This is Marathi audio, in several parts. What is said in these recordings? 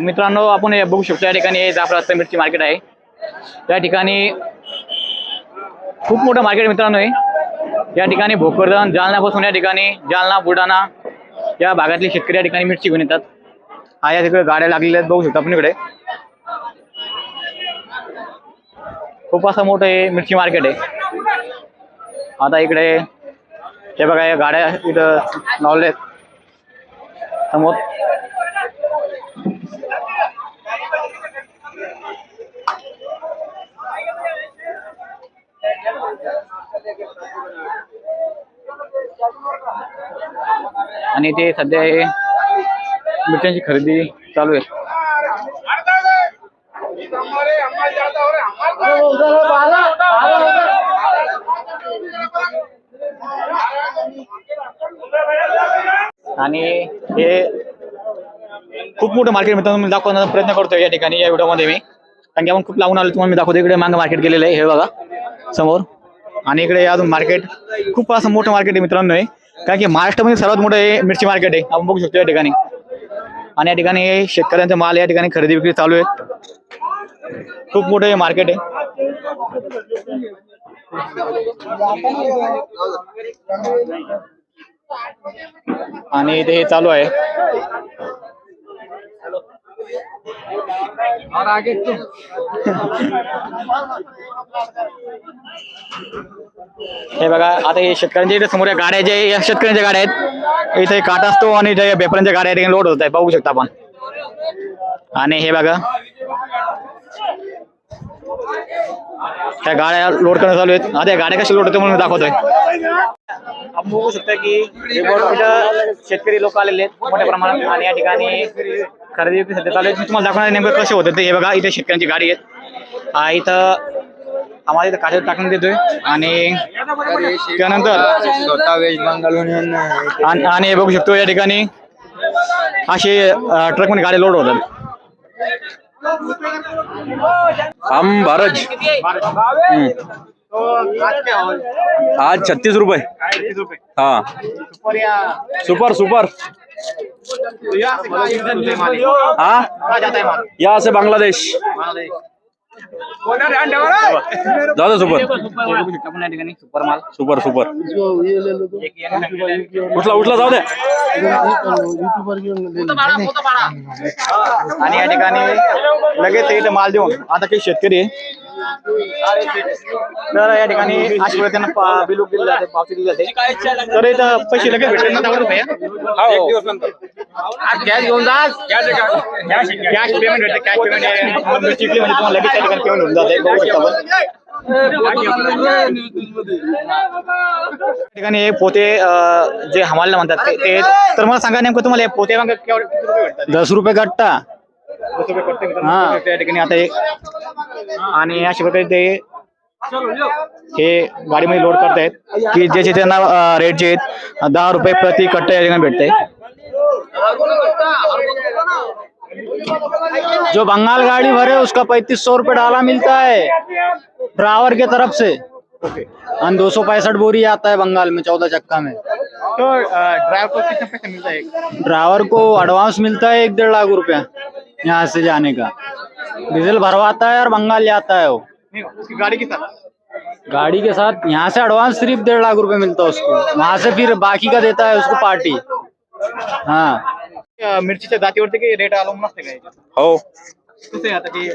मित्रांनो आपण हे बघू शकतो या ठिकाणी हे जाफरात मिरची मार्केट आहे. या ठिकाणी खूप मोठं मार्केट मित्रांनो आहे या ठिकाणी भोकरदन जालनापासून या ठिकाणी जालना बुलढाणा या भागातले शेतकरी या ठिकाणी मिरची घेऊन येतात. हा या तिकडे गाड्या लागलेल्या आहेत बघू शकतो आपण इकडे. खूप असं मोठं हे मिरची मार्केट आहे. आता इकडे हे बघा या गाड्या इथं लावल्या आहेत. समोर. आणि ते सध्या हे मिरच्यांची खरेदी चालू आहे. आणि हे खूप मोठं मार्केट मित्रांनो मी दाखवण्याचा प्रयत्न करतोय या ठिकाणी या व्हिडिओमध्ये मी. कारण की आपण खूप लावून आलो तुम्हाला मी दाखवतो इकडे मागं मार्केट गेलेलं आहे हे बघा समोर. आणि इकडे अजून मार्केट खूप असं मोठं मार्केट आहे मित्रांनो आहे कारण की महाराष्ट्रामध्ये सर्वात मोठं हे मिरची मार्केट आहे. आपण बघू शकतो या ठिकाणी. आणि या ठिकाणी हे शेतकऱ्यांचा माल या ठिकाणी खरेदी विक्री चालू आहे. खूप मोठं हे मार्केट आहे. आणि इथे हे चालू आहे. हे बघा आता हे शेतकऱ्यांच्या इथे समोर या गाड्या जे या शेतकऱ्यांच्या गाड्या आहेत. इथे काट असतो आणि त्या बेपऱ्यांच्या गाड्या ठिकाणी लोड होत आहे बघू शकता आपण. आणि हे बघा त्या गाड्या लोड करणं चालू आहेत. आता या गाड्या कशा लोड होते म्हणून दाखवतोय. आपण बघू शकता की शेतकरी लोक आलेले आहेत मोठ्या प्रमाणात. आणि या ठिकाणी खरेदी विक्री सध्या चालू आहे. तुम्हाला दाखवणार नेमकं कसे होते ते. हे बघा इथे शेतकऱ्यांची गाडी आहेत. इथं आम्हाला इथं काढत टाकून देतोय आणि त्यानंतर स्वतः वेज मंगलून येऊन आणि आणि हे बघू शकतो या ठिकाणी असे ट्रक मध्ये गाडी लोड होतात हम भारज आज छत्तीस रुपये हाँ। Super super. हाँ? यहाँ से बांग्लादेश। दादा सुपर सुपर माल सुपर. सुपर उठला उठला जाऊ दे. आणि या ठिकाणी लगेच इथे माल देऊन आता काही शेतकरी आहे. तर या ठिकाणी अशा वेळी त्यांना पा- बिल दिले जाते पावती दिली जाते. तर इथं पैसे लगेच भेटले ना दहा रुपये. कॅश घेऊन जा. कॅश पेमेंट भेटते. कॅश पेमेंट चिकली म्हणजे तुम्हाला लगेच त्या ठिकाणी पेमेंट होऊन जाते. बघू शकता आपण. या ठिकाणी हे पोते जे हमालला म्हणतात ते- तर मला सांगा नेमकं तुम्हाला हे पोते दस रुपये कट्टा. दस रुपये पडते मित्रांनो. त्या ठिकाणी आता हे आणि अशा प्रकारे ते हे गाडीमध्ये लोड करतायत. की ज्याचे त्यांना रेट जे आहेत दहा रुपये प्रति कट्टा या ठिकाणी भेटते. जो बंगाल गाड़ी भरे उसका पैंतीस सौ रुपये डाला मिलता है। ड्राइवर के तरफ़ से। और दो सौ पैंसठ बोरी आता है बंगाल में चौदह चक्का में। तो ड्राइवर को कितना पैसा मिलता है? ड्राइवर को एडवांस मिलता है एक डेढ़ लाख रुपया यहाँ से जाने का। डीजल भरवाता है और बंगाल जाता है वो। उसकी गाड़ी के साथ? गाड़ी के साथ यहाँ से एडवांस सिर्फ़ डेढ़ लाख रुपए मिलता है उसको। वहाँ से फिर बाकी का देता है उसको पार्टी। हाँ। अं, मिरचीच्या जातीवरती काही रेट याच्यात? हो. कसं आहे आता की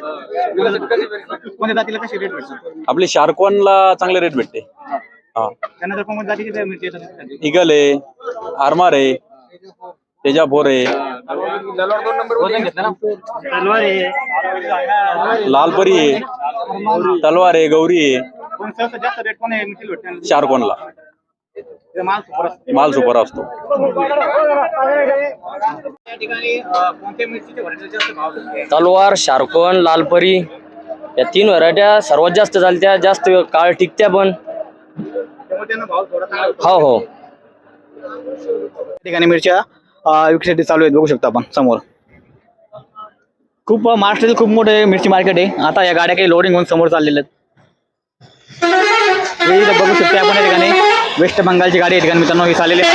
कोणत्या जातीला कशी रेट भेटतो? आपली शार्कवानला चांगले रेट भेटते. हा. त्यानंतर कोणत्या जातीची त्या मिरची येतात इगल आहे आरमार आहे तेजापूर आहे. वज़न घेतलं ना? लालपरी आहे तलवार आहे गौरी आहे. पण सहसा जास्त रेट कोण आहे मिरची भेटते? शार्कवानला. त्याचा माल सुपर असतो. तलवार शार्कोन लालपरी या तीन व्हरायट्या सर्वात जास्त चालत्या जास्त काळ टिकत्या पण. हो हो. ठिकाणी मिरच्या अं, चालू आहेत बघू शकतो आपण समोर. खूप महाराष्ट्रातील खूप मोठे मिरची मार्केट आहे. आता या गाड्या काही लोडिंग होऊन समोर चाललेल्या आहेत. बघू शकतो आपण या ठिकाणी. वेस्ट बंगालची गाडी आहे ठिकाणी मित्रांनो ही चाललेली आहे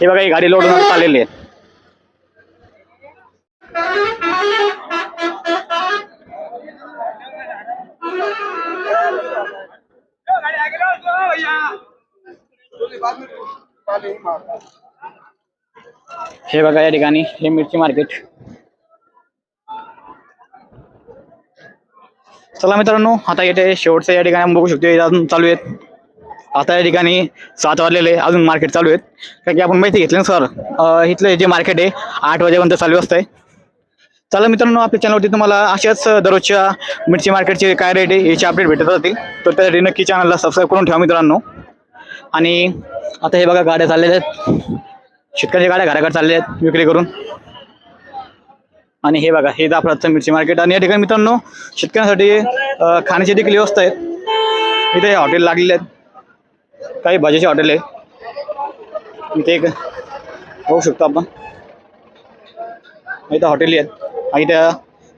हे बघा ही गाडी लोड होणार चाललेली आहे. हे बघा या ठिकाणी हे मिरची मार्केट. चला मित्रांनो आता येते शेवटचं या ठिकाणी बघू शकतो अजून चालू आहेत. आता या ठिकाणी सात वाजलेले आहे, अजून मार्केट चालू आहेत. कारण की आपण माहिती घेतली ना सर इथलं जे मार्केट आहे आठ वाजेपर्यंत चालू असतंय. चला मित्रांनो आपल्या चॅनलवरती तुम्हाला अशाच दररोजच्या मिरची मार्केटचे काय रेट आहे याचे अपडेट भेटत राहतील तर त्यासाठी नक्की चॅनलला सबस्क्राईब करून ठेवा मित्रांनो. आणि आता हे बघा गाड्या चाललेल्या आहेत. शेतकऱ्याच्या गाड्या घराकडे चालल्या आहेत विक्री करून. आणि हे बघा हे जाफराचं मिरची मार्केट आणि या ठिकाणी मित्रांनो शेतकऱ्यांसाठी खाण्याची देखील व्यवस्था आहे. इथे हॉटेल लागलेले आहेत. काही भाजीचे हॉटेल आहे. इथे एक बघू शकतो आपण. इथं हॉटेल आहेत आणि इथं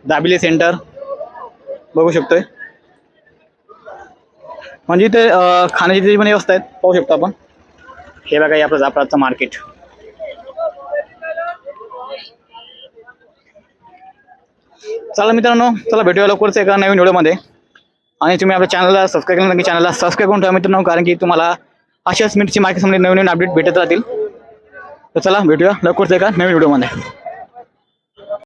दाबिले सेंटर बघू शकतोय. म्हणजे इथे खाण्याची जी पण व्यवस्था आहे पाहू शकतो आपण. हे बघा आपलं जाफराचं मार्केट. चला मित्रांनो चला भेटूया लवकरच एका नवीन व्हिडिओमध्ये. आणि तुम्ही आपल्या चॅनलला सबस्क्राईब केलं नक्की चॅनलला सबस्क्राईब करून ठेवा मित्रांनो कारण की तुम्हाला अशाच माहिती मार्केटमध्ये नवीन नवीन अपडेट भेटत राहतील. तर चला भेटूया लवकरच एका नवीन व्हिडिओमध्ये